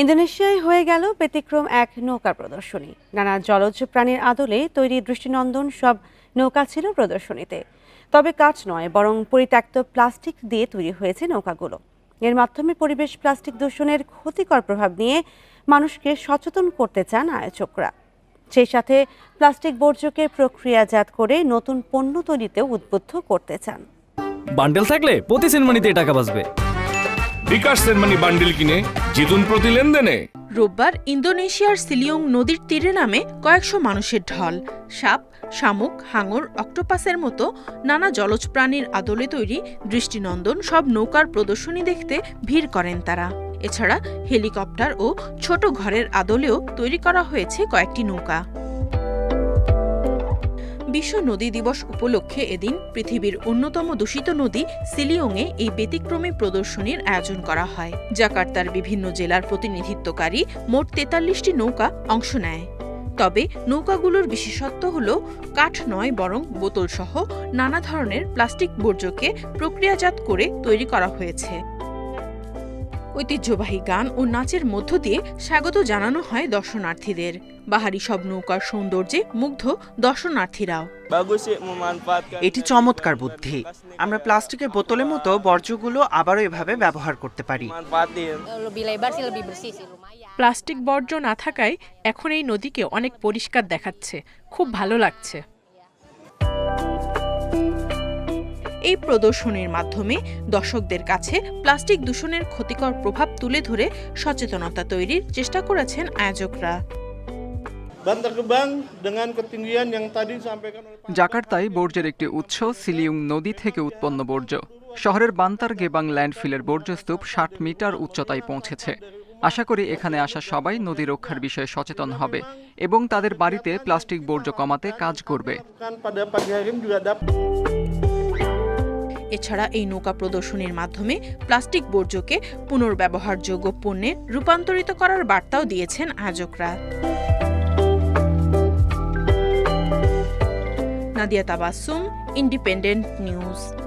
ইন্দোনেশিয়ায় হয়ে গেল ব্যতিক্রম এক নৌকা প্রদর্শনী। নানা জলজ প্রাণীর আদলে তৈরি দৃষ্টিনন্দন সব নৌকা ছিল প্রদর্শনীতে। তবে কাঠ নয়, বরং পরিত্যক্ত প্লাস্টিক দিয়ে তৈরি হয়েছে নৌকাগুলো। এর মাধ্যমে পরিবেশ প্লাস্টিক দূষণের ক্ষতিকর প্রভাব নিয়ে মানুষকে সচেতন করতে চান আয়োজকরা। সেই সাথে প্লাস্টিক বর্জ্যকে প্রক্রিয়াজাত করে নতুন পণ্য তৈরিতেও উদ্বুদ্ধ করতে চান। বান্ডেল থাকলে প্রতি সেনমানিতে টাকা বাঁচবে। বিকাশ সেনমানি বান্ডিল কিনে জিতুন প্রতি লেনদেনে। রোববার ইন্দোনেশিয়ার সিলিয়ং নদীর তীরে নামে কয়েকশো মানুষের ঢল। সাপ, শামুক, হাঙর, অক্টোপাসের মতো নানা জলজ প্রাণীর আদলে তৈরি দৃষ্টিনন্দন সব নৌকার প্রদর্শনী দেখতে ভিড় করেন তারা। এছাড়া হেলিকপ্টার ও ছোট ঘরের আদলেও তৈরি করা হয়েছে কয়েকটি নৌকা। বিশ্ব নদী দিবস উপলক্ষে এদিন পৃথিবীর অন্যতম দূষিত নদী সিলিয়ংয়ে এই ব্যতিক্রমী প্রদর্শনীর আয়োজন করা হয়। জাকার্তার বিভিন্ন জেলার প্রতিনিধিত্বকারী মোট তেতাল্লিশটি নৌকা অংশ নেয়। তবে নৌকাগুলোর বিশেষত্ব হল কাঠ নয় বরং বোতলসহ নানা ধরনের প্লাস্টিক বর্জ্যকে প্রক্রিয়াজাত করে তৈরি করা হয়েছে। ঐতিহ্যবাহী গান ও নাচের মধ্য দিয়ে স্বাগত জানানো হয় দর্শনার্থীদের বাহারি সব নৌকার সৌন্দর্যে মুগ্ধ দর্শনার্থীরাও. এটি চমৎকার বুদ্ধি আমরা প্লাস্টিকের বোতলের মতো বর্জ্যগুলো আবারও এভাবে ব্যবহার করতে পারি. প্লাস্টিক বর্জ্য না থাকায় এখন এই নদীকে অনেক পরিষ্কার দেখাচ্ছে খুব ভালো লাগছে এই প্রদর্শনীর মাধ্যমে দর্শকদের কাছে প্লাস্টিক দূষণের ক্ষতিকর প্রভাব তুলে ধরে সচেতনতা তৈরির চেষ্টা করেছেন আয়োজকরা। জাকার্তায় বর্জ্যের একটি উৎস সিলিউং নদী থেকে উৎপন্ন বর্জ্য। শহরের বান্তার গেবাং ল্যান্ডফিলের বর্জ্যস্তূপ ষাট মিটার উচ্চতায় পৌঁছেছে। আশা করি এখানে আসা সবাই নদী রক্ষার বিষয়ে সচেতন হবে এবং তাদের বাড়িতে প্লাস্টিক বর্জ্য কমাতে কাজ করবে। এছাড়া এই নৌকা প্রদর্শনীর মাধ্যমে প্লাস্টিক বর্জ্যকে পুনর্ব্যবহারযোগ্য পণ্যে রূপান্তরিত করার বার্তাও দিয়েছেন আয়োজকরা নাদিয়া তাবাসুম, ইন্ডিপেন্ডেন্ট নিউজ।